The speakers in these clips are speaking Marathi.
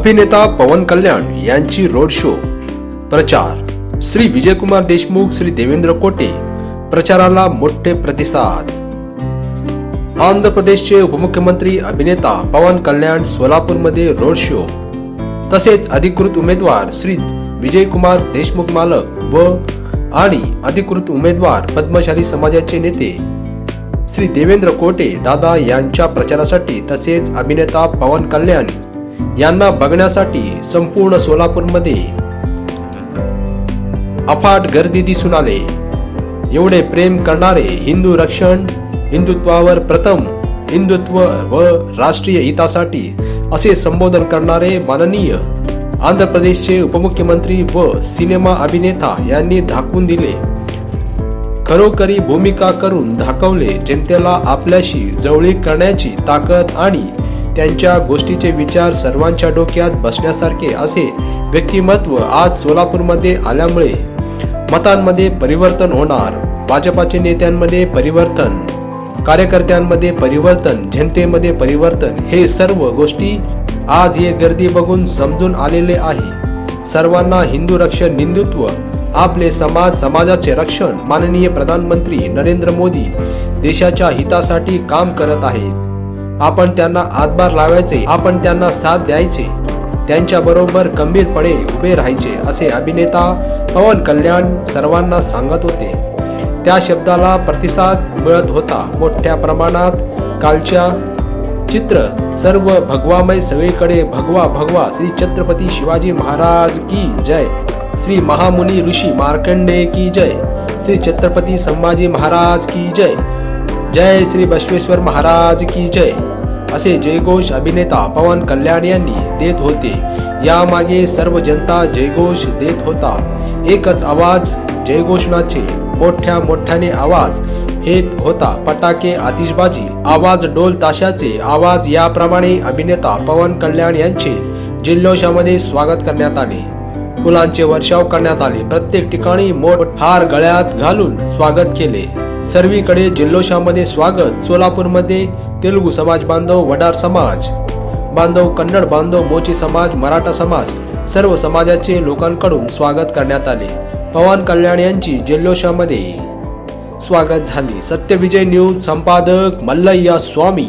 अभिनेता पवन कल्याण यांची रोड शो. प्रचार. श्री विजयकुमार देशमुख श्री देवेंद्र कोटे. प्रचाराला मोठे प्रतिसाद. आंध्र प्रदेशचे उपमुख्यमंत्री अभिनेता पवन कल्याण सोलापूरमध्ये रोड शो. तसेच अधिकृत उमेदवार श्री विजयकुमार देशमुख मालक व आणि अधिकृत उमेदवार पद्मशाली समाजाचे नेते. श्री देवेंद्र कोटे दादा यांच्या प्रचारासाठी तसेच अभिनेता पवन कल्याण यांना बघण्यासाठी संपूर्ण सोलापूरमध्ये अफाट गर्दी दिसून आले. एवढे प्रेम करणारे हिंदू रक्षण हिंदुत्वावर प्रथम हिंदुत्व व राष्ट्रीय हितासाठी असे संबोधन करणारे माननीय आंध्र प्रदेशचे उपमुख्यमंत्री व सिनेमा अभिनेता यांनी दाखवून दिले. खरोखरी भूमिका करून दाखवले जनतेला आपल्याशी जवळीक करण्याची ताकद आणि त्यांच्या गोष्टीचे विचार सर्वांच्या डोक्यात बसण्यासारखे असे व्यक्तिमत्व आज सोलापूरमध्ये आल्यामुळे मतांमध्ये परिवर्तन होणार. भाजपाचे नेत्यांमध्ये परिवर्तन कार्यकर्त्यांमध्ये परिवर्तन जनतेमध्ये परिवर्तन हे सर्व गोष्टी आज हे गर्दी बघून समजून आलेले आहे. सर्वांना हिंदू रक्षण हिंदुत्व आपले समाज समाजाचे रक्षण माननीय प्रधानमंत्री नरेंद्र मोदी देशाच्या हितासाठी काम करत आहेत. आपण त्यांना हातभार लावायचे आपण त्यांना साथ द्यायचे त्यांच्या बरोबर गंभीरपणे उभे राहायचे असे अभिनेता पवन कल्याण सर्वांना सांगत होते. त्या शब्दाला प्रतिसाद मिळत होता. मोठ्या प्रमाणात कालच्या चित्र सर्व भगवामय सगळीकडे भगवा भगवा श्री छत्रपती शिवाजी महाराज की जय. श्री महामुनी ऋषी मार्कंडे की जय. श्री छत्रपती संभाजी महाराज की जय. जय श्री बसवेश्वर महाराज की जय. असे जयघोष अभिनेता पवन कल्याण यांनी देत होते. यामागे सर्व जनता जयघोष देत होता. एकच आवाज जयघोषणाचे मोठ्या मोठ्याने आवाज. हेत होता पटाके आतिषबाजी. आवाज डोल ताशाचे आवाज. याप्रमाणे अभिनेता पवन कल्याण यांचे जिल्लोषामध्ये स्वागत करण्यात आले. फुलांचे वर्षाव करण्यात आले. प्रत्येक ठिकाणी मोठ हार गळ्यात घालून स्वागत केले. सर्वीकडे जल्लोषामध्ये स्वागत सोलापूरमध्ये तेलुगू समाज बांधव वडार समाज बांधव कन्नड बांधव मोची समाज मराठा समाज सर्व समाजाचे लोकांकडून स्वागत करण्यात आले. पवन कल्याण यांची जल्लोषामध्ये स्वागत झाले. सत्यविजय न्यूज संपादक मल्लय्या स्वामी.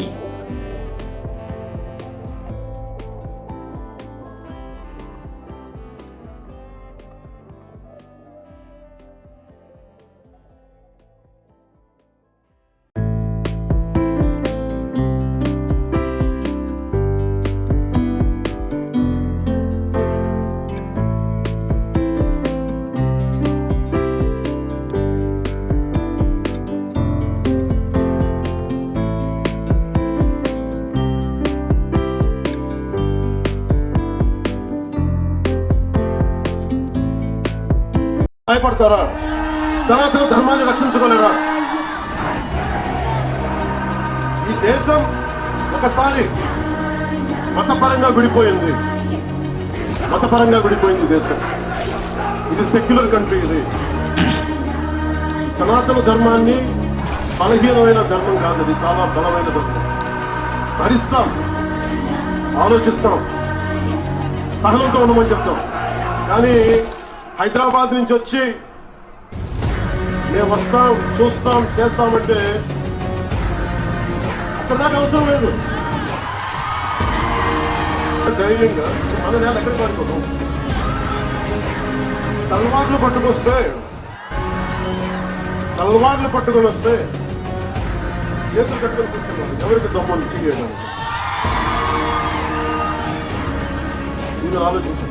భయపడతారా? సనాతన ధర్మాన్ని రక్షించుకోలేరా? ఈ దేశం ఒకసారి మతపరంగా విడిపోయింది. మతపరంగా విడిపోయింది దేశం. ఇది సెక్యులర్ కంట్రీ ఇది. సనాతన ధర్మాన్ని బలహీనమైన ధర్మం కాదు ఇది. చాలా బలమైన ధర్మం. భరిస్తాం ఆలోచిస్తాం. సహనంతో ఉండమని చెప్తాం. కానీ హైదరాబాద్ నుంచి వచ్చి మేము వస్తాం చూస్తాం చేస్తామంటే అక్కడ దాకా అవసరం లేదు. ధైర్యంగా మన నేల ఎక్కడ పడిపోతాం తలవాట్లు పట్టుకొస్తే తలవార్లు పట్టుకొని వస్తే చేతులు కట్టుకొని కూర్చున్నాం ఎవరికి దమ్మని చేయడానికి ఇది ఆలోచించండి.